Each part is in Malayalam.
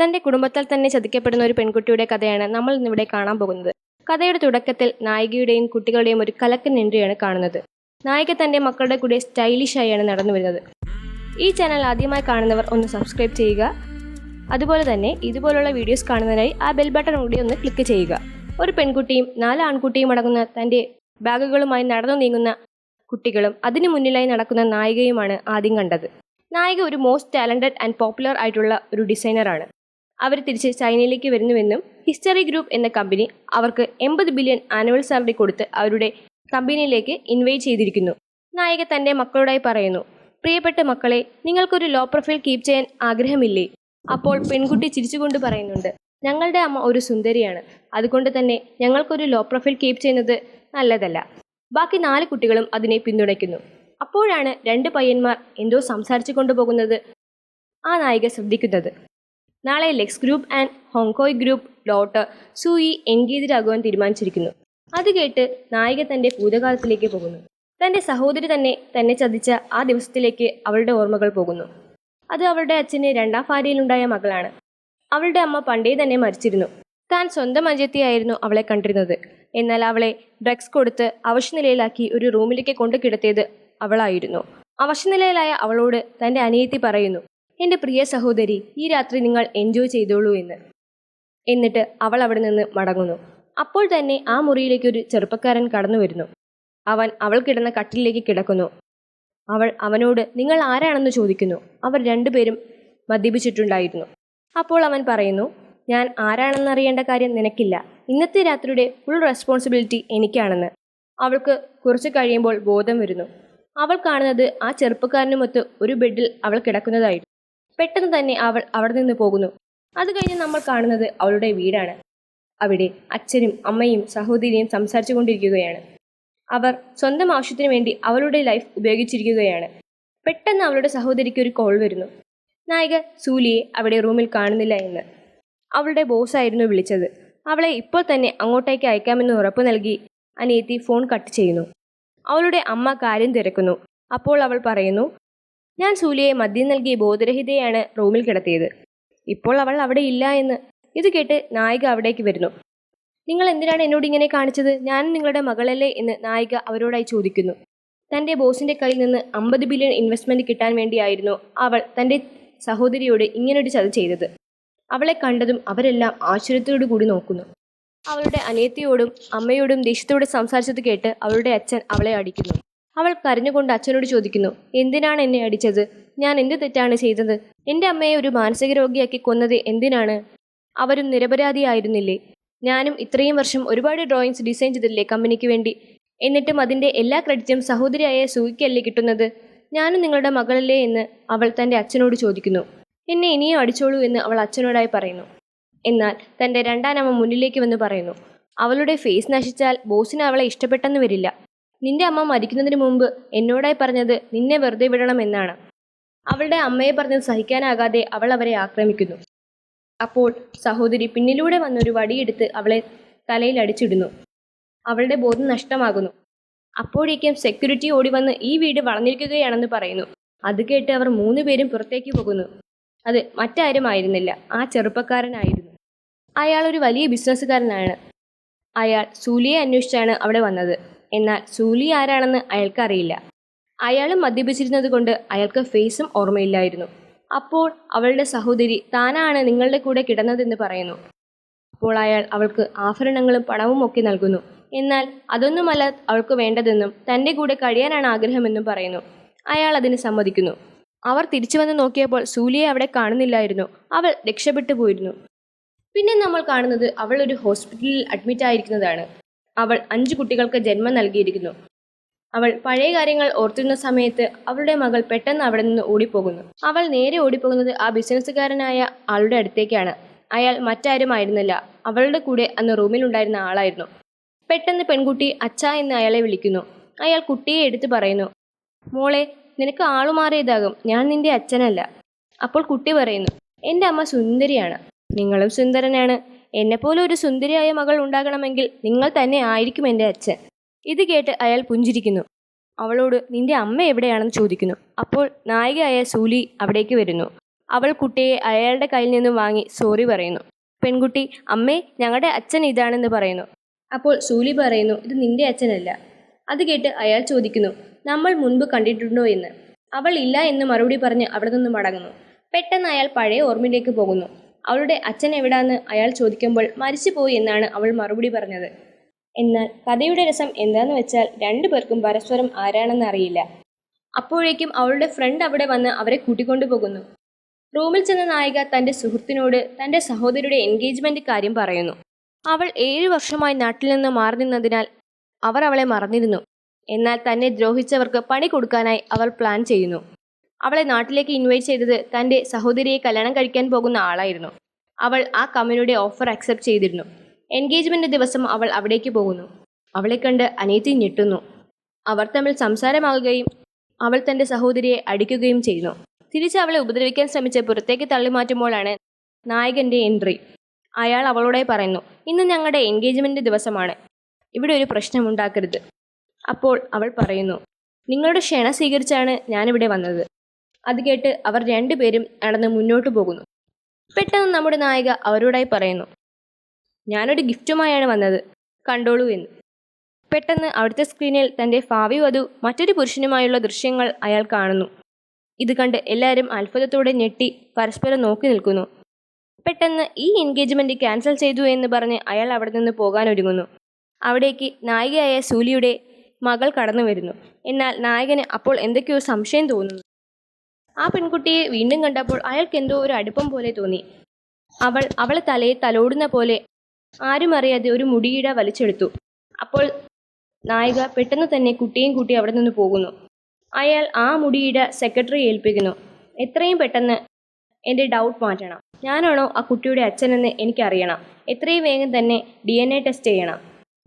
തന്റെ കുടുംബത്താൽ തന്നെ ചതിക്കപ്പെടുന്ന ഒരു പെൺകുട്ടിയുടെ കഥയാണ് നമ്മൾ ഇന്നിവിടെ കാണാൻ പോകുന്നത്. കഥയുടെ തുടക്കത്തിൽ നായികയുടെയും കുട്ടികളുടെയും ഒരു കലക്കൻ എൻട്രിയാണ് കാണുന്നത്. നായിക തന്റെ മക്കളുടെ കൂടെ സ്റ്റൈലിഷ് ആയാണ് നടന്നു വരുന്നത്. ഈ ചാനൽ ആദ്യമായി കാണുന്നവർ ഒന്ന് സബ്സ്ക്രൈബ് ചെയ്യുക. അതുപോലെ തന്നെ ഇതുപോലുള്ള വീഡിയോസ് കാണുന്നതിനായി ആ ബെൽ ബട്ടൺ കൂടി ഒന്ന് ക്ലിക്ക് ചെയ്യുക. ഒരു പെൺകുട്ടിയും നാല് ആൺകുട്ടിയും അടങ്ങുന്ന തന്റെ ബാഗുകളുമായി നടന്നു നീങ്ങുന്ന കുട്ടികളും അതിനു മുന്നിലായി നടക്കുന്ന നായികയുമാണ് ആദ്യം കണ്ടത്. നായിക ഒരു മോസ്റ്റ് ടാലന്റഡ് ആൻഡ് പോപ്പുലർ ആയിട്ടുള്ള ഒരു ഡിസൈനറാണ്. അവർ തിരിച്ച് ചൈനയിലേക്ക് വരുന്നുവെന്നും ഹിസ്റ്ററി ഗ്രൂപ്പ് എന്ന കമ്പനി അവർക്ക് എൺപത് ബില്യൺ ആനുവൽ സാലറി കൊടുത്ത് അവരുടെ കമ്പനിയിലേക്ക് ഇൻവൈറ്റ് ചെയ്തിരിക്കുന്നു. നായിക തന്റെ മക്കളോടായി പറയുന്നു പ്രിയപ്പെട്ട മക്കളെ നിങ്ങൾക്കൊരു ലോ പ്രൊഫൈൽ കീപ്പ് ചെയ്യാൻ ആഗ്രഹമില്ലേ? അപ്പോൾ പെൺകുട്ടി ചിരിച്ചുകൊണ്ട് പറയുന്നുണ്ട് ഞങ്ങളുടെ അമ്മ ഒരു സുന്ദരിയാണ്. അതുകൊണ്ട് തന്നെ ഞങ്ങൾക്കൊരു ലോ പ്രൊഫൈൽ കീപ്പ് ചെയ്യുന്നത് നല്ലതല്ല. ബാക്കി നാല് കുട്ടികളും അതിനെ പിന്തുണയ്ക്കുന്നു. അപ്പോഴാണ് രണ്ട് പയ്യന്മാർ എന്തോ സംസാരിച്ചു കൊണ്ടുപോകുന്നത് ആ നായിക ശ്രദ്ധിക്കുന്നത്. നാളെ ലെക്സ് ഗ്രൂപ്പ് ആൻഡ് ഹോങ്കോയ് ഗ്രൂപ്പ് ഡോട്ടർ സൂയി എൻഗേജിലാകുവാൻ തീരുമാനിച്ചിരിക്കുന്നു. അത് കേട്ട് നായിക തന്റെ ഭൂതകാലത്തിലേക്ക് പോകുന്നു. തന്റെ സഹോദരി തന്നെ തന്നെ ചതിച്ച ആ ദിവസത്തിലേക്ക് അവളുടെ ഓർമ്മകൾ പോകുന്നു. അത് അവളുടെ അച്ഛന് രണ്ടാം ഭാര്യയിലുണ്ടായ മകളാണ്. അവളുടെ അമ്മ പണ്ടേ തന്നെ മരിച്ചിരുന്നു. താൻ സ്വന്തം അഞ്ചത്തിയായിരുന്നു അവളെ കണ്ടിരുന്നത്. എന്നാൽ അവളെ ഡ്രഗ്സ് കൊടുത്ത് അവശനിലയിലാക്കി ഒരു റൂമിലേക്ക് കൊണ്ടു കിടത്തിയത് അവളായിരുന്നു. അവശനിലയിലായ അവളോട് തന്റെ അനിയത്തി പറയുന്നു എന്റെ പ്രിയ സഹോദരി ഈ രാത്രി നിങ്ങൾ എൻജോയ് ചെയ്തോളൂ എന്ന്. എന്നിട്ട് അവൾ അവിടെ നിന്ന് മടങ്ങുന്നു. അപ്പോൾ തന്നെ ആ മുറിയിലേക്ക് ഒരു ചെറുപ്പക്കാരൻ കടന്നു വരുന്നു. അവൻ അവൾ കിടന്ന കട്ടിലേക്ക് കിടക്കുന്നു. അവൾ അവനോട് നിങ്ങൾ ആരാണെന്ന് ചോദിക്കുന്നു. അവർ രണ്ടുപേരും മദ്യപിച്ചിട്ടുണ്ടായിരുന്നു. അപ്പോൾ അവൻ പറയുന്നു ഞാൻ ആരാണെന്നറിയേണ്ട കാര്യം നിനക്കില്ല. ഇന്നത്തെ രാത്രിയുടെ ഫുൾ റെസ്പോൺസിബിലിറ്റി എനിക്കാണെന്ന്. അവൾക്ക് കുറച്ച് കഴിയുമ്പോൾ ബോധം വരുന്നു. അവൾ കാണുന്നത് ആ ചെറുപ്പക്കാരനുമൊത്ത് ഒരു ബെഡിൽ അവൾ കിടക്കുന്നതായിരുന്നു. പെട്ടെന്ന് തന്നെ അവൾ അവിടെ നിന്ന് പോകുന്നു. അത് കഴിഞ്ഞ് നമ്മൾ കാണുന്നത് അവളുടെ വീടാണ്. അവിടെ അച്ഛനും അമ്മയും സഹോദരിയും സംസാരിച്ചു കൊണ്ടിരിക്കുകയാണ്. അവർ സ്വന്തം ആവശ്യത്തിന് വേണ്ടി അവളുടെ ലൈഫ് ഉപയോഗിച്ചിരിക്കുകയാണ്. പെട്ടെന്ന് അവളുടെ സഹോദരിക്ക് ഒരു കോൾ വരുന്നു. നായിക സൂലിയെ അവിടെ റൂമിൽ കാണുന്നില്ല എന്ന്. അവളുടെ ബോസായിരുന്നു വിളിച്ചത്. അവളെ ഇപ്പോൾ തന്നെ അങ്ങോട്ടേക്ക് അയക്കാമെന്ന് ഉറപ്പ് നൽകി അനിയത്തി ഫോൺ കട്ട് ചെയ്യുന്നു. അവളുടെ അമ്മ കാര്യം തിരക്കുന്നു. അപ്പോൾ അവൾ പറയുന്നു ഞാൻ സൂലിയെ മദ്യം നൽകി ബോധരഹിതയാണ് റൂമിൽ കിടത്തിയത്. ഇപ്പോൾ അവൾ അവിടെ ഇല്ല എന്ന്. ഇത് കേട്ട് നായിക അവിടേക്ക് വരുന്നു. നിങ്ങൾ എന്തിനാണ് എന്നോട് ഇങ്ങനെ കാണിച്ചത്? ഞാൻ നിങ്ങളുടെ മകളല്ലേ? എന്ന് നായിക അവരോടായി ചോദിക്കുന്നു. തന്റെ ബോസിന്റെ കയ്യിൽ നിന്ന് അമ്പത് ബില്യൺ ഇൻവെസ്റ്റ്മെന്റ് കിട്ടാൻ വേണ്ടിയായിരുന്നു അവൾ തന്റെ സഹോദരിയോട് ഇങ്ങനൊരു ചതി ചെയ്തത്. അവളെ കണ്ടതും അവരെല്ലാം ആശ്ചര്യത്തോടു കൂടി നോക്കുന്നു. അവളുടെ അനിയത്തിയോടും അമ്മയോടും ദേഷ്യത്തോടെ സംസാരിച്ചത് കേട്ട് അവളുടെ അച്ഛൻ അവളെ അടിക്കുന്നു. അവൾ കരഞ്ഞുകൊണ്ട് അച്ഛനോട് ചോദിക്കുന്നു എന്തിനാണ് എന്നെ അടിച്ചത്? ഞാൻ എന്ത് തെറ്റാണ് ചെയ്തത്? എന്റെ അമ്മയെ ഒരു മാനസിക രോഗിയാക്കി കൊന്നത് എന്തിനാണ്? അവരും നിരപരാധിയായിരുന്നില്ലേ? ഞാനും ഇത്രയും വർഷം ഒരുപാട് ഡ്രോയിങ്സ് ഡിസൈൻ ചെയ്തില്ലേ കമ്പനിക്ക് വേണ്ടി? എന്നിട്ടും അതിന്റെ എല്ലാ ക്രെഡിറ്റും സഹോദരിയായ സൂയിക്കല്ലേ കിട്ടുന്നത്? ഞാനും നിങ്ങളുടെ മകളല്ലേ എന്ന് അവൾ തന്റെ അച്ഛനോട് ചോദിക്കുന്നു. എന്നെ ഇനിയും അടിച്ചോളൂ എന്ന് അവൾ അച്ഛനോടായി പറയുന്നു. എന്നാൽ തന്റെ രണ്ടാനമ്മ മുന്നിലേക്ക് വന്ന് പറയുന്നു അവളുടെ ഫേസ് നശിച്ചാൽ ബോസിന് അവളെ ഇഷ്ടപ്പെട്ടെന്ന് വരില്ല. നിന്റെ അമ്മ മരിക്കുന്നതിന് മുമ്പ് എന്നോടായി പറഞ്ഞത് നിന്നെ വെറുതെ വിടണം എന്നാണ്. അവളുടെ അമ്മയെ പറഞ്ഞത് സഹിക്കാനാകാതെ അവൾ അവരെ ആക്രമിക്കുന്നു. അപ്പോൾ സഹോദരി പിന്നിലൂടെ വന്നൊരു വടിയെടുത്ത് അവളെ തലയിൽ അടിച്ചിടുന്നു. അവളുടെ ബോധം നഷ്ടമാകുന്നു. അപ്പോഴേക്കും സെക്യൂരിറ്റി ഓടി വന്ന് ഈ വീട് വളഞ്ഞിരിക്കുകയാണെന്ന് പറയുന്നു. അത് കേട്ട് അവർ മൂന്ന് പേരും പുറത്തേക്ക് പോകുന്നു. അത് മറ്റാരും ആയിരുന്നില്ല ആ ചെറുപ്പക്കാരനായിരുന്നു. അയാൾ ഒരു വലിയ ബിസിനസ്സുകാരനാണ് അയാൾ സൂലിയെ അന്വേഷിച്ചാണ് അവിടെ വന്നത്. എന്നാൽ സൂലി ആരാണെന്ന് അയാൾക്കറിയില്ല. അയാൾ മദ്യപിച്ചിരുന്നത് കൊണ്ട് അയാൾക്ക് ഫേസും ഓർമ്മയില്ലായിരുന്നു. അപ്പോൾ അവളുടെ സഹോദരി താനാണ് നിങ്ങളുടെ കൂടെ കിടന്നതെന്ന് പറയുന്നു. അപ്പോൾ അയാൾ അവൾക്ക് ആഭരണങ്ങളും പണവും ഒക്കെ നൽകുന്നു. എന്നാൽ അതൊന്നുമല്ല അവൾക്ക് വേണ്ടതെന്നും തന്റെ കൂടെ കഴിയാനാണ് ആഗ്രഹമെന്നും പറയുന്നു. അയാൾ അതിന് സമ്മതിക്കുന്നു. അവർ തിരിച്ചു വന്ന് നോക്കിയപ്പോൾ സൂലിയെ അവിടെ കാണുന്നില്ലായിരുന്നു. അവൾ രക്ഷപ്പെട്ടു പോയിരുന്നു. പിന്നെ നമ്മൾ കാണുന്നത് അവൾ ഒരു ഹോസ്പിറ്റലിൽ അഡ്മിറ്റ് ആയിരിക്കുന്നതാണ് അവൾ അഞ്ചു കുട്ടികൾക്ക് ജന്മം നൽകിയിരിക്കുന്നു. അവൾ പഴയ കാര്യങ്ങൾ ഓർത്തിരുന്ന സമയത്ത് അവളുടെ മകൾ പെട്ടെന്ന് അവിടെ നിന്ന് ഓടിപ്പോകുന്നു. അവൾ നേരെ ഓടിപ്പോകുന്നത് ആ ബിസിനസ്സുകാരനായ ആളുടെ അടുത്തേക്കാണ്. അയാൾ മറ്റാരുമായിരുന്നില്ല അവളുടെ കൂടെ അന്ന് റൂമിലുണ്ടായിരുന്ന ആളായിരുന്നു. പെട്ടെന്ന് പെൺകുട്ടി അച്ഛ എന്ന് അയാളെ വിളിക്കുന്നു. അയാൾ കുട്ടിയെ എടുത്തു പറയുന്നു മോളെ നിനക്ക് ആളുമാറിയതാകും ഞാൻ നിന്റെ അച്ഛനല്ല. അപ്പോൾ കുട്ടി പറയുന്നു എന്റെ അമ്മ സുന്ദരിയാണ്. നിങ്ങളും സുന്ദരനാണ്. എന്നെപ്പോലെ ഒരു സുന്ദരിയായ മകൾ ഉണ്ടാകണമെങ്കിൽ നിങ്ങൾ തന്നെ ആയിരിക്കും എന്റെ അച്ഛൻ. ഇത് കേട്ട് അയാൾ പുഞ്ചിരിക്കുന്നു. അവളോട് നിന്റെ അമ്മ എവിടെയാണെന്ന് ചോദിക്കുന്നു. അപ്പോൾ നായികയായ സൂലി അവിടേക്ക് വരുന്നു. അവൾ കുട്ടിയെ അയാളുടെ കയ്യിൽ നിന്നും വാങ്ങി സോറി പറയുന്നു. പെൺകുട്ടി അമ്മേ ഞങ്ങളുടെ അച്ഛൻ ഇതാണെന്ന് പറയുന്നു. അപ്പോൾ സൂലി പറയുന്നു ഇത് നിന്റെ അച്ഛനല്ല. അത് കേട്ട് അയാൾ ചോദിക്കുന്നു നമ്മൾ മുൻപ് കണ്ടിട്ടുണ്ടോ എന്ന്? അവൾ ഇല്ല എന്ന് മറുപടി പറഞ്ഞ് അവിടെ നിന്ന് മടങ്ങുന്നു. പെട്ടെന്ന് അയാൾ പഴയ ഓർമ്മയിലേക്ക് പോകുന്നു. അവളുടെ അച്ഛൻ എവിടാന്ന് അയാൾ ചോദിക്കുമ്പോൾ മരിച്ചുപോയി എന്നാണ് അവൾ മറുപടി പറഞ്ഞത്. എന്നാൽ കഥയുടെ രസം എന്താന്ന് വെച്ചാൽ രണ്ടുപേർക്കും പരസ്പരം ആരാണെന്ന് അറിയില്ല. അപ്പോഴേക്കും അവളുടെ ഫ്രണ്ട് അവിടെ വന്ന് അവരെ കൂട്ടിക്കൊണ്ടു പോകുന്നു. റൂമിൽ ചെന്ന നായിക തന്റെ സുഹൃത്തിനോട് തന്റെ സഹോദരിയുടെ എൻഗേജ്മെന്റ് കാര്യം പറയുന്നു. അവൾ ഏഴു വർഷമായി നാട്ടിൽ നിന്ന് മാറി നിന്നതിനാൽ അവർ അവളെ മറന്നിരുന്നു. എന്നാൽ തന്നെ ദ്രോഹിച്ചവർക്ക് പണി കൊടുക്കാനായി അവർ പ്ലാൻ ചെയ്യുന്നു. അവളെ നാട്ടിലേക്ക് ഇൻവൈറ്റ് ചെയ്തത് തന്റെ സഹോദരിയെ കല്യാണം കഴിക്കാൻ പോകുന്ന ആളായിരുന്നു. അവൾ ആ കമ്പനിയുടെ ഓഫർ അക്സെപ്റ്റ് ചെയ്തിരുന്നു. എൻഗേജ്മെന്റ് ദിവസം അവൾ അവിടേക്ക് പോകുന്നു. അവളെ കണ്ട് അനിയത്തി ഞെട്ടുന്നു. അവർ തമ്മിൽ സംസാരമാകുകയും അവൾ തന്റെ സഹോദരിയെ അടിക്കുകയും ചെയ്യുന്നു. തിരിച്ച് അവളെ ഉപദ്രവിക്കാൻ ശ്രമിച്ച് പുറത്തേക്ക് തള്ളിമാറ്റുമ്പോഴാണ് നായകന്റെ എൻട്രി അയാൾ അവളോടെ പറയുന്നു ഇന്ന് ഞങ്ങളുടെ എൻഗേജ്മെന്റ് ദിവസമാണ്. ഇവിടെ ഒരു പ്രശ്നമുണ്ടാക്കരുത് അപ്പോൾ അവൾ പറയുന്നു നിങ്ങളുടെ ക്ഷണ സ്വീകരിച്ചാണ് ഞാനിവിടെ വന്നത്. അത് കേട്ട് അവർ രണ്ടുപേരും നടന്ന് മുന്നോട്ട് പോകുന്നു. പെട്ടെന്ന് നമ്മുടെ നായിക അവരോടായി പറയുന്നു ഞാനൊരു ഗിഫ്റ്റുമായാണ് വന്നത് കണ്ടോളൂ എന്ന്. പെട്ടെന്ന് അവിടുത്തെ സ്ക്രീനിൽ തന്റെ ഭാവി വധു മറ്റൊരു പുരുഷനുമായുള്ള ദൃശ്യങ്ങൾ അയാൾ കാണുന്നു. ഇത് കണ്ട് എല്ലാവരും അത്ഭുതത്തോടെ ഞെട്ടി പരസ്പരം നോക്കി നിൽക്കുന്നു. പെട്ടെന്ന് ഈ എൻഗേജ്മെന്റ് ക്യാൻസൽ ചെയ്തു എന്ന് പറഞ്ഞ് അയാൾ അവിടെ നിന്ന് പോകാൻ ഒരുങ്ങുന്നു. അവിടേക്ക് നായികയായ സൂലിയുടെ മകൾ കടന്നു വരുന്നു. എന്നാൽ നായകന് അപ്പോൾ എന്തൊക്കെയോ സംശയം തോന്നുന്നു. ആ പെൺകുട്ടിയെ വീണ്ടും കണ്ടപ്പോൾ അയാൾക്ക് എന്തോ ഒരു അടുപ്പം പോലെ തോന്നി. അവൾ അവളെ തലയെ തലോടുന്ന പോലെ ആരും അറിയാതെ ഒരു മുടിയിട വലിച്ചെടുത്തു. അപ്പോൾ നായിക പെട്ടെന്ന് തന്നെ കുട്ടിയും കൂട്ടി അവിടെ നിന്ന് പോകുന്നു. അയാൾ ആ മുടിയിട സെക്രട്ടറി ഏൽപ്പിക്കുന്നു. എത്രയും പെട്ടെന്ന് എന്റെ ഡൗട്ട് മാറ്റണം. ഞാനാണോ ആ കുട്ടിയുടെ അച്ഛനെന്ന് എനിക്കറിയണം. എത്രയും വേഗം തന്നെ ഡി എൻ എ ടെസ്റ്റ് ചെയ്യണം.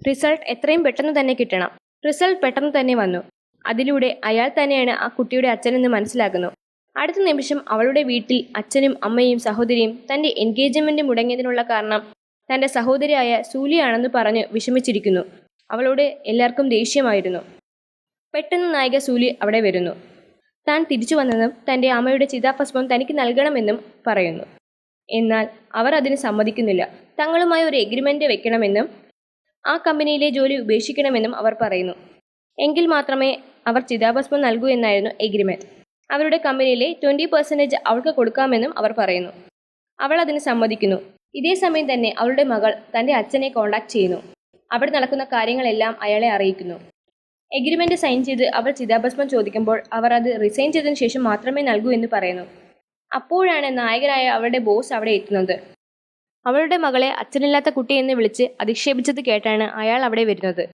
റിസൾട്ട് എത്രയും പെട്ടെന്ന് തന്നെ കിട്ടണം. റിസൾട്ട് പെട്ടെന്ന് തന്നെ വന്നു. അതിലൂടെ അയാൾ തന്നെയാണ് ആ കുട്ടിയുടെ അച്ഛനെന്ന് മനസ്സിലാക്കുന്നു. അടുത്ത നിമിഷം അവളുടെ വീട്ടിൽ അച്ഛനും അമ്മയും സഹോദരിയും തന്റെ എൻഗേജ്മെന്റ് മുടങ്ങിയതിനുള്ള കാരണം തന്റെ സഹോദരിയായ സൂലിയാണെന്ന് പറഞ്ഞ് വിഷമിച്ചിരിക്കുന്നു. അവളോട് എല്ലാവർക്കും ദേഷ്യമായിരുന്നു. പെട്ടെന്ന് നായിക സൂലി അവിടെ വരുന്നു. താൻ തിരിച്ചു വന്നതും തന്റെ അമ്മയുടെ ചിതാഭസ്മം തനിക്ക് നൽകണമെന്നും പറയുന്നു. എന്നാൽ അവർ അതിന് സമ്മതിക്കുന്നില്ല. തങ്ങളുമായി ഒരു എഗ്രിമെന്റ് വെക്കണമെന്നും ആ കമ്പനിയിലെ ജോലി ഉപേക്ഷിക്കണമെന്നും അവർ പറയുന്നു. എങ്കിൽ മാത്രമേ അവർ ചിതാഭസ്മം നൽകൂ എന്നായിരുന്നു എഗ്രിമെന്റ് അവരുടെ കമ്പനിയിലെ ട്വന്റി പെർസെന്റേജ് അവൾക്ക് കൊടുക്കാമെന്നും അവർ പറയുന്നു. അവൾ അതിന് സമ്മതിക്കുന്നു. ഇതേ സമയം തന്നെ അവളുടെ മകൾ തന്റെ അച്ഛനെ കോണ്ടാക്ട് ചെയ്യുന്നു. അവിടെ നടക്കുന്ന കാര്യങ്ങളെല്ലാം അയാളെ അറിയിക്കുന്നു. എഗ്രിമെന്റ് സൈൻ ചെയ്ത് അവൾ ചിതാഭസ്മം ചോദിക്കുമ്പോൾ അവർ അത് റിസൈൻ ചെയ്തതിനു ശേഷം മാത്രമേ നൽകൂ എന്ന് പറയുന്നു. അപ്പോഴാണ് നായകനായ അവളുടെ ബോസ് അവിടെ എത്തുന്നത്. അവളുടെ മകളെ അച്ഛനില്ലാത്ത കുട്ടി എന്ന് വിളിച്ച് അധിക്ഷേപിച്ചത് കേട്ടാണ് അയാൾ അവിടെ വരുന്നത്.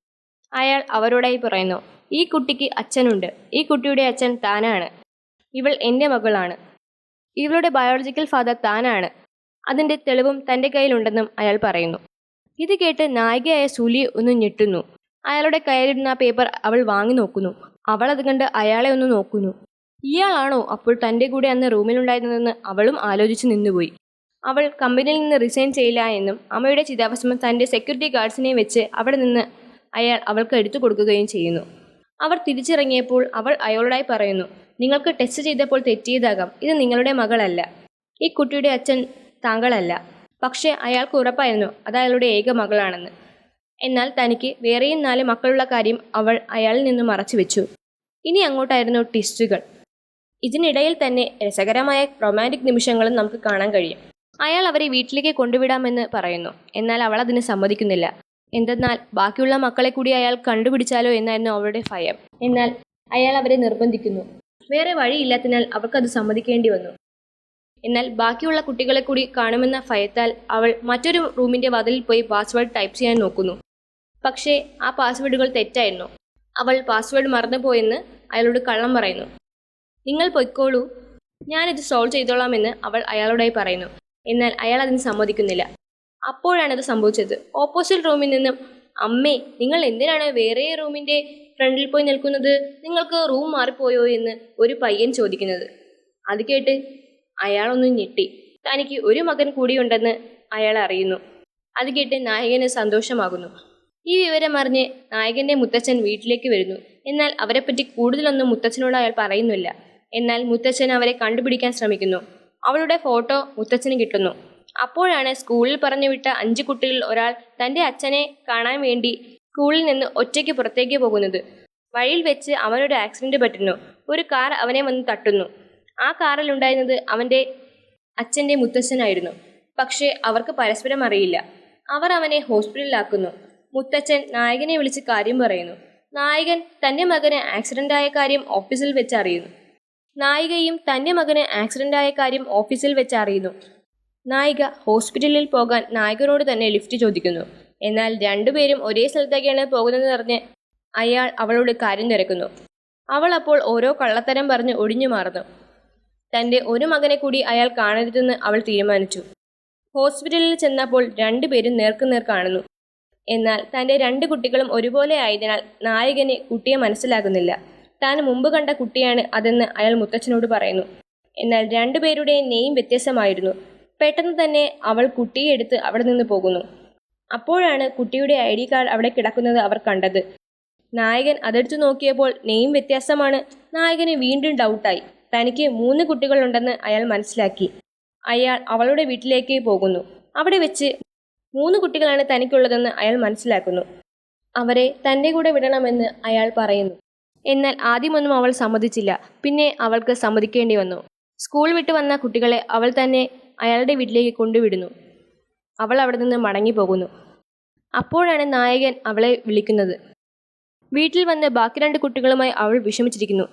അയാൾ അവരോടായി പറയുന്നു ഈ കുട്ടിക്ക് അച്ഛനുണ്ട്. ഈ കുട്ടിയുടെ അച്ഛൻ താനാണ്. ഇവൾ എന്റെ മകളാണ്. ഇവളുടെ ബയോളജിക്കൽ ഫാദർ താനാണ്. അതിന്റെ തെളിവും തന്റെ കയ്യിലുണ്ടെന്നും അയാൾ പറയുന്നു. ഇത് കേട്ട് നായികയായ സുലി ഒന്ന് ഞെട്ടുന്നു. അയാളുടെ കയ്യിലിടുന്ന പേപ്പർ അവൾ വാങ്ങി നോക്കുന്നു. അവൾ അത് കണ്ട് അയാളെ ഒന്ന് നോക്കുന്നു. ഇയാളാണോ അപ്പോൾ തന്റെ കൂടെ അന്ന് റൂമിലുണ്ടായിരുന്നതെന്ന് അവളും ആലോചിച്ച് നിന്നുപോയി. അവൾ കമ്പനിയിൽ നിന്ന് റിസൈൻ ചെയ്യില്ല എന്നും അമ്മയുടെ ചിതാഭസ്മം തന്റെ സെക്യൂരിറ്റി ഗാർഡ്സിനെ വെച്ച് അവിടെ നിന്ന് അയാൾ അവൾക്ക് എടുത്തു കൊടുക്കുകയും ചെയ്യുന്നു. അവർ തിരിച്ചിറങ്ങിയപ്പോൾ അവൾ അയാളോടായി പറയുന്നു നിങ്ങൾക്ക് ടെസ്റ്റ് ചെയ്തപ്പോൾ തെറ്റിയതാകാം. ഇത് നിങ്ങളുടെ മകളല്ല. ഈ കുട്ടിയുടെ അച്ഛൻ താങ്കളല്ല. പക്ഷേ അയാൾക്ക് ഉറപ്പായിരുന്നു അത് അയാളുടെ ഏക മകളാണെന്ന്. എന്നാൽ തനിക്ക് വേറെയും നാല് മക്കളുള്ള കാര്യം അവൾ അയാളിൽ നിന്ന് മറച്ചു വെച്ചു. ഇനി അങ്ങോട്ടായിരുന്നു ട്വിസ്റ്റുകൾ ഇതിനിടയിൽ തന്നെ രസകരമായ റൊമാന്റിക് നിമിഷങ്ങളും നമുക്ക് കാണാൻ കഴിയും. അയാൾ അവരെ വീട്ടിലേക്ക് കൊണ്ടുവിടാമെന്ന് പറയുന്നു. എന്നാൽ അവൾ അതിന് സമ്മതിക്കുന്നില്ല. എന്തെന്നാൽ ബാക്കിയുള്ള മക്കളെ കൂടി അയാൾ കണ്ടുപിടിച്ചാലോ എന്നായിരുന്നു അവളുടെ ഭയം. എന്നാൽ അയാൾ അവരെ നിർബന്ധിക്കുന്നു. വേറെ വഴിയില്ലാത്തതിനാൽ അവർക്കത് സമ്മതിക്കേണ്ടി വന്നു. എന്നാൽ ബാക്കിയുള്ള കുട്ടികളെ കൂടി കാണുമെന്ന ഭയത്താൽ അവൾ മറ്റൊരു റൂമിന്റെ വാതിലിൽ പോയി പാസ്വേഡ് ടൈപ്പ് ചെയ്യാൻ നോക്കുന്നു. പക്ഷേ ആ പാസ്വേഡുകൾ തെറ്റായിരുന്നു. അവൾ പാസ്വേഡ് മറന്നുപോയെന്ന് അയാളോട് കള്ളം പറയുന്നു. നിങ്ങൾ പൊയ്ക്കോളൂ. ഞാനിത് സോൾവ് ചെയ്തോളാമെന്ന് അവൾ അയാളോടായി പറയുന്നു. എന്നാൽ അയാൾ അതിന് സമ്മതിക്കുന്നില്ല. അപ്പോഴാണ് ഇത് സംഭവിച്ചത്. ഓപ്പോസിറ്റ് റൂമിൽ നിന്നും അമ്മേ നിങ്ങൾ എന്തിനാണ് വേറെ റൂമിന്റെ ഫ്രണ്ടിൽ പോയി നിൽക്കുന്നത് നിങ്ങൾക്ക് റൂം മാറിപ്പോയോ എന്ന് ഒരു പയ്യൻ ചോദിക്കുന്നത്. അത് കേട്ട് അയാളൊന്ന് ഞെട്ടി. തനിക്ക് ഒരു മകൻ കൂടിയുണ്ടെന്ന് അയാൾ അറിയുന്നു. അത് കേട്ട് നായകന് സന്തോഷമാകുന്നു. ഈ വിവരം അറിഞ്ഞ് നായകന്റെ മുത്തച്ഛൻ വീട്ടിലേക്ക് വരുന്നു. എന്നാൽ അവരെപ്പറ്റി കൂടുതലൊന്നും മുത്തച്ഛനോട് അയാൾ പറയുന്നില്ല. എന്നാൽ മുത്തച്ഛൻ അവരെ കണ്ടുപിടിക്കാൻ ശ്രമിക്കുന്നു. അവളുടെ ഫോട്ടോ മുത്തച്ഛന് കിട്ടുന്നു. അപ്പോഴാണ് സ്കൂളിൽ പറഞ്ഞു വിട്ട അഞ്ച് കുട്ടികളിൽ ഒരാൾ തന്റെ അച്ഛനെ കാണാൻ വേണ്ടി സ്കൂളിൽ നിന്ന് ഒറ്റയ്ക്ക് പുറത്തേക്ക് പോകുന്നത്. വഴിയിൽ വെച്ച് അവനൊരു ആക്സിഡന്റ് പറ്റുന്നു ഒരു കാർ അവനെ വന്ന് തട്ടുന്നു. ആ കാറിൽ ഉണ്ടായിരുന്നത് അവന്റെ അച്ഛന്റെ മുത്തച്ഛനായിരുന്നു. പക്ഷേ അവർക്ക് പരസ്പരം അറിയില്ല. അവർ അവനെ ഹോസ്പിറ്റലിലാക്കുന്നു മുത്തച്ഛൻ നായകനെ വിളിച്ച് കാര്യം പറയുന്നു. നായകൻ തന്റെ മകന് ആയ കാര്യം ഓഫീസിൽ വെച്ച് അറിയുന്നു. നായികയും തന്റെ മകന് ആയ കാര്യം ഓഫീസിൽ വെച്ച് അറിയുന്നു. നായിക ഹോസ്പിറ്റലിൽ പോകാൻ നായകനോട് തന്നെ ലിഫ്റ്റ് ചോദിക്കുന്നു. എന്നാൽ രണ്ടുപേരും ഒരേ സ്ഥലത്തേക്കാണ് പോകുന്നതെന്ന് പറഞ്ഞ് അയാൾ അവളോട് കാര്യം തിരക്കുന്നു. അവൾ അപ്പോൾ ഓരോ കള്ളത്തരം പറഞ്ഞ് ഒഴിഞ്ഞു മാറുന്നു. തന്റെ ഒരു മകനെ കൂടി അയാൾ കാണരുതെന്ന് അവൾ തീരുമാനിച്ചു. ഹോസ്പിറ്റലിൽ ചെന്നപ്പോൾ രണ്ടുപേരും നേർക്കുനേർ കാണുന്നു. എന്നാൽ തന്റെ രണ്ട് കുട്ടികളും ഒരുപോലെ ആയതിനാൽ നായകന് കുട്ടിയെ മനസ്സിലാകുന്നില്ല. താൻ മുമ്പ് കണ്ട കുട്ടിയാണ് അതെന്ന് അയാൾ മുത്തച്ഛനോട് പറയുന്നു. എന്നാൽ രണ്ടുപേരുടെ നെയ്യും വ്യത്യസ്തമായിരുന്നു. പെട്ടെന്ന് തന്നെ അവൾ കുട്ടിയെ എടുത്ത് അവിടെ നിന്ന് പോകുന്നു. അപ്പോഴാണ് കുട്ടിയുടെ ഐ ഡി കാർഡ് അവിടെ കിടക്കുന്നത് അവർ കണ്ടത്. നായകൻ അതെടുത്തു നോക്കിയപ്പോൾ നെയിം വ്യത്യാസമാണ്. നായകന് വീണ്ടും ഡൗട്ടായി തനിക്ക് മൂന്ന് കുട്ടികളുണ്ടെന്ന് അയാൾ മനസ്സിലാക്കി. അയാൾ അവളുടെ വീട്ടിലേക്ക് പോകുന്നു. അവിടെ വെച്ച് മൂന്ന് കുട്ടികളാണ് തനിക്കുള്ളതെന്ന് അയാൾ മനസ്സിലാക്കുന്നു. അവരെ തന്റെ കൂടെ വിടണമെന്ന് അയാൾ പറയുന്നു. എന്നാൽ ആദ്യമൊന്നും അവൾ സമ്മതിച്ചില്ല. പിന്നെ അവൾക്ക് സമ്മതിക്കേണ്ടി വന്നു. സ്കൂൾ വിട്ട് വന്ന കുട്ടികളെ അവൾ തന്നെ അയാളുടെ വീട്ടിലേക്ക് കൊണ്ടുവിടുന്നു. അവൾ അവിടെ നിന്ന് മടങ്ങി പോകുന്നു. അപ്പോഴാണ് നായകൻ അവളെ വിളിക്കുന്നത്. വീട്ടിൽ വന്ന് ബാക്കി രണ്ട് കുട്ടികളുമായി അവൾ വിഷമിച്ചിരിക്കുന്നു.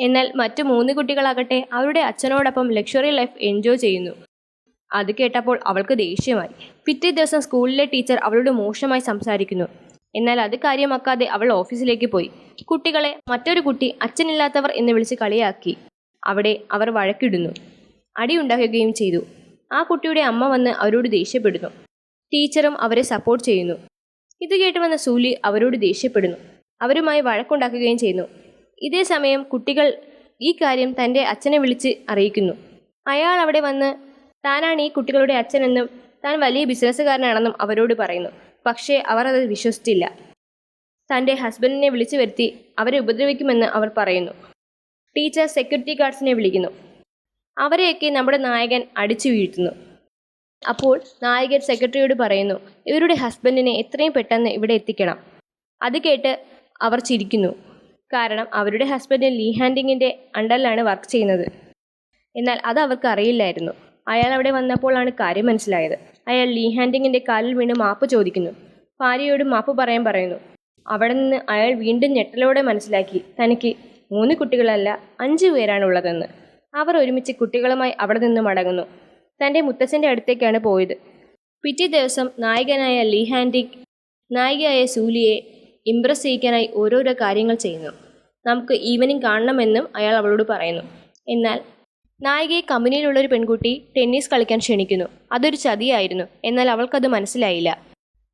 എന്നാൽ മറ്റു മൂന്ന് കുട്ടികളാകട്ടെ അവരുടെ അച്ഛനോടൊപ്പം ലക്ഷറി ലൈഫ് എൻജോയ് ചെയ്യുന്നു. അത് കേട്ടപ്പോൾ അവൾക്ക് ദേഷ്യമായി. പിറ്റേ ദിവസം സ്കൂളിലെ ടീച്ചർ അവളോട് മോശമായി സംസാരിക്കുന്നു. എന്നാൽ അത് കാര്യമാക്കാതെ അവൾ ഓഫീസിലേക്ക് പോയി. കുട്ടികളെ മറ്റൊരു കുട്ടി അച്ഛനില്ലാത്തവർ എന്ന് വിളിച്ച് കളിയാക്കി. അവിടെ അവർ വഴക്കിടുന്നു. അടിയുണ്ടാക്കുകയും ചെയ്തു. ആ കുട്ടിയുടെ അമ്മ വന്ന് അവരോട് ദേഷ്യപ്പെടുന്നു. ടീച്ചറും അവരെ സപ്പോർട്ട് ചെയ്യുന്നു. ഇത് കേട്ട് വന്ന സൂലി അവരോട് ദേഷ്യപ്പെടുന്നു. അവരുമായി വഴക്കുണ്ടാക്കുകയും ചെയ്യുന്നു. ഇതേ സമയം കുട്ടികൾ ഈ കാര്യം തന്റെ അച്ഛനെ വിളിച്ച് അറിയിക്കുന്നു. അയാൾ അവിടെ വന്ന് താനാണ് ഈ കുട്ടികളുടെ അച്ഛനെന്നും താൻ വലിയ ബിസിനസ്സുകാരനാണെന്നും അവരോട് പറയുന്നു. പക്ഷേ അവർ അത് വിശ്വസിച്ചില്ല. തന്റെ ഹസ്ബൻഡിനെ വിളിച്ചു വരുത്തി അവരെ ഉപദ്രവിക്കുമെന്ന് അവർ പറയുന്നു. ടീച്ചർ സെക്യൂരിറ്റി ഗാർഡ്സിനെ വിളിക്കുന്നു. അവരെയൊക്കെ നമ്മുടെ നായകൻ അടിച്ചു വീഴ്ത്തുന്നു. അപ്പോൾ നായകൻ സെക്രട്ടറിയോട് പറയുന്നു ഇവരുടെ ഹസ്ബൻഡിനെ എത്രയും പെട്ടെന്ന് ഇവിടെ എത്തിക്കണം. അത് കേട്ട് അവർ ചിരിക്കുന്നു. കാരണം അവരുടെ ഹസ്ബൻഡ് ലീ ഹാൻഡിങ്ങിന്റെ അണ്ടറിലാണ് വർക്ക് ചെയ്യുന്നത്. എന്നാൽ അത് അവർക്ക് അറിയില്ലായിരുന്നു. അയാൾ അവിടെ വന്നപ്പോഴാണ് കാര്യം മനസ്സിലായത്. അയാൾ ലീ ഹാൻഡിങ്ങിന്റെ കാലിൽ വീണ് മാപ്പ് ചോദിക്കുന്നു. ഭാര്യയോട് മാപ്പ് പറയാൻ പറയുന്നു അവിടെ നിന്ന് അയാൾ വീണ്ടും ഞെട്ടലോടെ മനസ്സിലാക്കി. തനിക്ക് മൂന്ന് കുട്ടികളല്ല അഞ്ച് പേരാണുള്ളതെന്ന്. അവർ ഒരുമിച്ച് കുട്ടികളുമായി അവിടെ നിന്ന് മടങ്ങുന്നു. തന്റെ മുത്തച്ഛന്റെ അടുത്തേക്കാണ് പോയത്. പിറ്റേ ദിവസം നായകനായ ലീ ഹാൻഡിക് നായികയായ സൂലിയെ ഇംപ്രസ് ചെയ്യിക്കാനായി ഓരോരോ കാര്യങ്ങൾ ചെയ്യുന്നു. നമുക്ക് ഈവനിങ് കാണണമെന്നും അയാൾ അവളോട് പറയുന്നു. എന്നാൽ നായികയെ കമ്പനിയിലുള്ള ഒരു പെൺകുട്ടി ടെന്നീസ് കളിക്കാൻ ക്ഷണിക്കുന്നു. അതൊരു ചതിയായിരുന്നു. എന്നാൽ അവൾക്കത് മനസ്സിലായില്ല.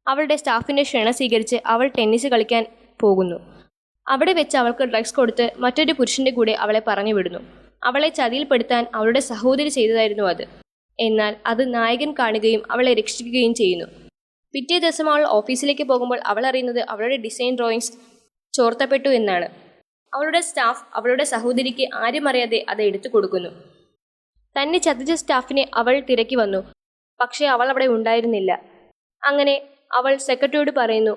അവളുടെ സ്റ്റാഫിന്റെ ക്ഷണം സ്വീകരിച്ച് അവൾ ടെന്നീസ് കളിക്കാൻ പോകുന്നു. അവിടെ വെച്ച് അവൾക്ക് ഡ്രഗ്സ് കൊടുത്ത് മറ്റൊരു പുരുഷന്റെ കൂടെ അവളെ പറഞ്ഞു വിടുന്നു അവളെ ചതിയിൽപ്പെടുത്താൻ അവളുടെ സഹോദരി ചെയ്തതായിരുന്നു അത്. എന്നാൽ അത് നായകൻ കാണുകയും അവളെ രക്ഷിക്കുകയും ചെയ്യുന്നു. പിറ്റേ ദിവസം അവൾ ഓഫീസിലേക്ക് പോകുമ്പോൾ അവൾ അറിയുന്നത് അവളുടെ ഡിസൈൻ ഡ്രോയിങ്സ് ചോർത്തപ്പെട്ടു എന്നാണ്. അവളുടെ സ്റ്റാഫ് അവളുടെ സഹോദരിക്ക് ആരും അറിയാതെ അത് എടുത്തു കൊടുക്കുന്നു. തന്നെ ചതിച്ച സ്റ്റാഫിനെ അവൾ തിരക്കി വന്നു. പക്ഷേ അവൾ അവിടെ ഉണ്ടായിരുന്നില്ല. അങ്ങനെ അവൾ സെക്രട്ടറിയോട് പറയുന്നു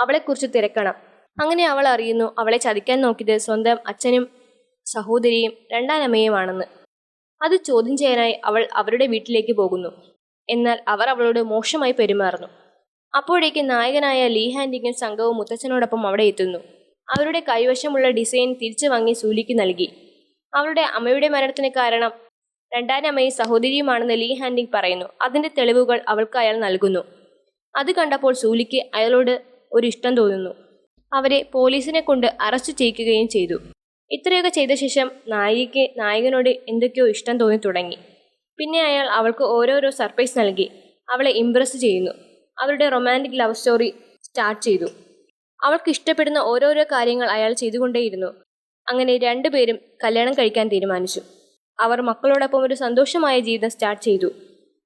അവളെക്കുറിച്ച് തിരക്കണം. അങ്ങനെ അവൾ അറിയുന്നു അവളെ ചതിക്കാൻ നോക്കിയത് സ്വന്തം അച്ഛനും സഹോദരിയും രണ്ടാനമ്മയുമാണെന്ന് അത് ചോദ്യം ചെയ്യാനായി അവൾ അവരുടെ വീട്ടിലേക്ക് പോകുന്നു. എന്നാൽ അവർ അവളോട് മോശമായി പെരുമാറുന്നു. അപ്പോഴേക്ക് നായകനായ ലീ ഹാൻഡിങ്ങും സംഘവും മുത്തച്ഛനോടൊപ്പം അവിടെ എത്തുന്നു. അവരുടെ കൈവശമുള്ള ഡിസൈൻ തിരിച്ചു വാങ്ങി സൂലിക്ക് നൽകി. അവരുടെ അമ്മയുടെ മരണത്തിന് കാരണം രണ്ടാനമ്മയും സഹോദരിയുമാണെന്ന് ലീ ഹാൻഡിങ് പറയുന്നു. അതിന്റെ തെളിവുകൾ അവൾക്ക് അയാൾ നൽകുന്നു. അത് കണ്ടപ്പോൾ സൂലിക്ക് അയാളോട് ഒരു ഇഷ്ടം തോന്നുന്നു. അവരെ പോലീസിനെ കൊണ്ട് അറസ്റ്റ് ചെയ്യിക്കുകയും ചെയ്തു. ഇത്രയൊക്കെ ചെയ്ത ശേഷം നായികയ്ക്ക് നായകനോട് എന്തൊക്കെയോ ഇഷ്ടം തോന്നി തുടങ്ങി. പിന്നെ അയാൾ അവൾക്ക് ഓരോരോ സർപ്രൈസ് നൽകി. അവളെ ഇംപ്രസ് ചെയ്യുന്നു. അവരുടെ റൊമാന്റിക് ലവ് സ്റ്റോറി സ്റ്റാർട്ട് ചെയ്തു. അവൾക്ക് ഇഷ്ടപ്പെടുന്ന ഓരോരോ കാര്യങ്ങൾ അയാൾ ചെയ്തുകൊണ്ടേയിരുന്നു. അങ്ങനെ രണ്ടുപേരും കല്യാണം കഴിക്കാൻ തീരുമാനിച്ചു. അവർ മക്കളോടൊപ്പം ഒരു സന്തോഷമായ ജീവിതം സ്റ്റാർട്ട് ചെയ്തു.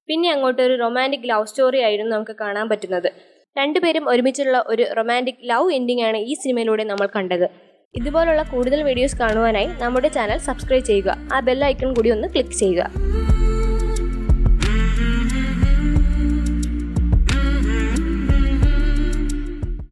പിന്നെ അങ്ങോട്ട് ഒരു റൊമാന്റിക് ലവ് സ്റ്റോറി ആയിരുന്നു നമുക്ക് കാണാൻ പറ്റുന്നത്. രണ്ടുപേരും ഒരുമിച്ചുള്ള ഒരു റൊമാന്റിക് ലവ് എൻഡിംഗ് ആണ് ഈ സിനിമയിലൂടെ നമ്മൾ കണ്ടത്. ഇതുപോലുള്ള കൂടുതൽ വീഡിയോസ് കാണുവാനായി നമ്മുടെ ചാനൽ സബ്സ്ക്രൈബ് ചെയ്യുക. ആ ബെൽ ഐക്കൺ കൂടി ഒന്ന് ക്ലിക്ക് ചെയ്യുക.